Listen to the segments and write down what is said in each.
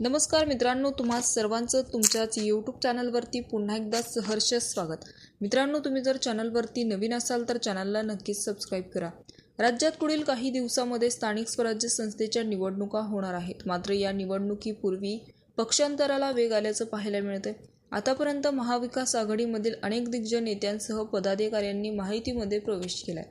नमस्कार मित्रांनो तुम्हा सर्वांचं तुमच्याच यूट्यूब चॅनलवरती पुन्हा एकदा सहर्ष स्वागत. मित्रांनो तुम्ही जर चॅनलवरती नवीन असाल तर चॅनलला नक्कीच सबस्क्राईब करा. राज्यात पुढील काही दिवसामध्ये स्थानिक स्वराज्य संस्थेच्या निवडणुका होणार आहेत. मात्र या निवडणुकीपूर्वी पक्षांतराला वेग आल्याचं पाहायला मिळतंय. आतापर्यंत महाविकास आघाडीमधील अनेक दिग्गज नेत्यांसह पदाधिकाऱ्यांनी माहितीमध्ये प्रवेश केलाय.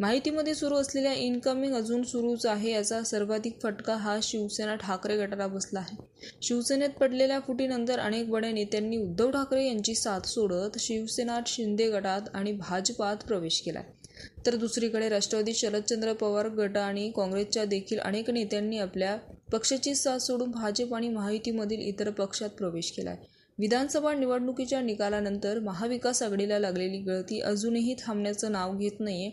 माहितीमध्ये सुरू असलेल्या इनकमिंग अजून सुरूच आहे याचा सर्वाधिक फटका हा शिवसेना ठाकरे गटाला बसला आहे. शिवसेनेत पडलेल्या फुटीनंतर अनेक बड्या नेत्यांनी उद्धव ठाकरे यांची साथ सोडत शिवसेनात शिंदे गटात आणि भाजपात प्रवेश केला तर दुसरीकडे राष्ट्रवादी शरदचंद्र पवार गट आणि काँग्रेसच्या देखील अनेक नेत्यांनी आपल्या पक्षाची साथ सोडून भाजप आणि माहितीमधील इतर पक्षात प्रवेश केलाय विधानसभा निवडणुकीच्या निकालानंतर महाविकास आघाडीला लागलेली गळती अजूनही थांबण्याचं नाव घेत नाहीये.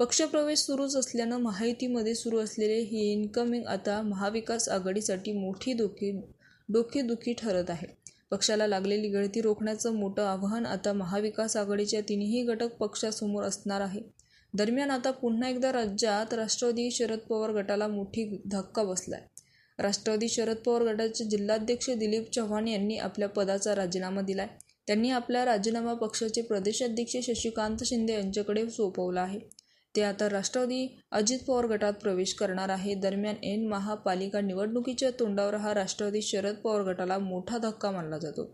पक्षप्रवेश सुरूच असल्यानं महायुतीमध्ये सुरू असलेले ही इन्कमिंग आता महाविकास आघाडीसाठी मोठी डोकी डोकेदुखी ठरत आहे. पक्षाला लागलेली गळती रोखण्याचं मोठं आव्हान आता महाविकास आघाडीच्या तिन्ही घटक पक्षासमोर असणार आहे. दरम्यान आता पुन्हा एकदा राज्यात राष्ट्रवादी शरद पवार गटाला मोठी धक्का बसलाय. राष्ट्रवादी शरद पवार गटाचे जिल्हाध्यक्ष दिलीप चव्हाण यांनी आपल्या पदाचा राजीनामा दिलाय. त्यांनी आपला राजीनामा पक्षाचे प्रदेशाध्यक्ष शशिकांत शिंदे यांच्याकडे सोपवला आहे. ते आता राष्ट्रवादी अजित पवार गटात प्रवेश करणार आहे. दरम्यान एन महापालिका निवडणुकीच्या तोंडावर हा राष्ट्रवादी शरद पवार गटाला मोठा धक्का मानला जातो.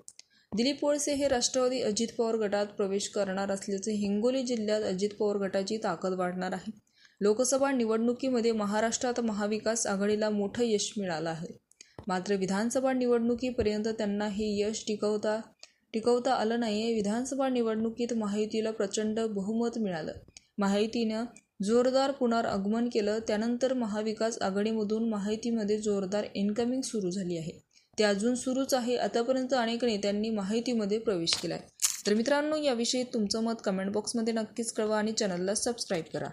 दिलीप वळसे हे राष्ट्रवादी अजित पवार गटात प्रवेश करणार असल्याचे हिंगोली जिल्ह्यात अजित पवार गटाची ताकद वाढणार आहे. लोकसभा निवडणुकीमध्ये महाराष्ट्रात महाविकास आघाडीला मोठं यश मिळालं आहे. मात्र विधानसभा निवडणुकीपर्यंत त्यांना हे यश टिकवता टिकवता आलं नाही विधानसभा निवडणुकीत महायुतीला प्रचंड बहुमत मिळालं. माहितीनं जोरदार पुनरागमन केलं त्यानंतर महाविकास आघाडीमधून माहितीमध्ये जोरदार इन्कमिंग सुरू झाली आहे. ते अजून सुरूच आहे आतापर्यंत अनेक नेत्यांनी माहितीमध्ये प्रवेश केला आहे तर मित्रांनो याविषयी तुमचं मत कमेंट बॉक्समध्ये नक्कीच कळवा आणि चॅनलला सबस्क्राईब करा.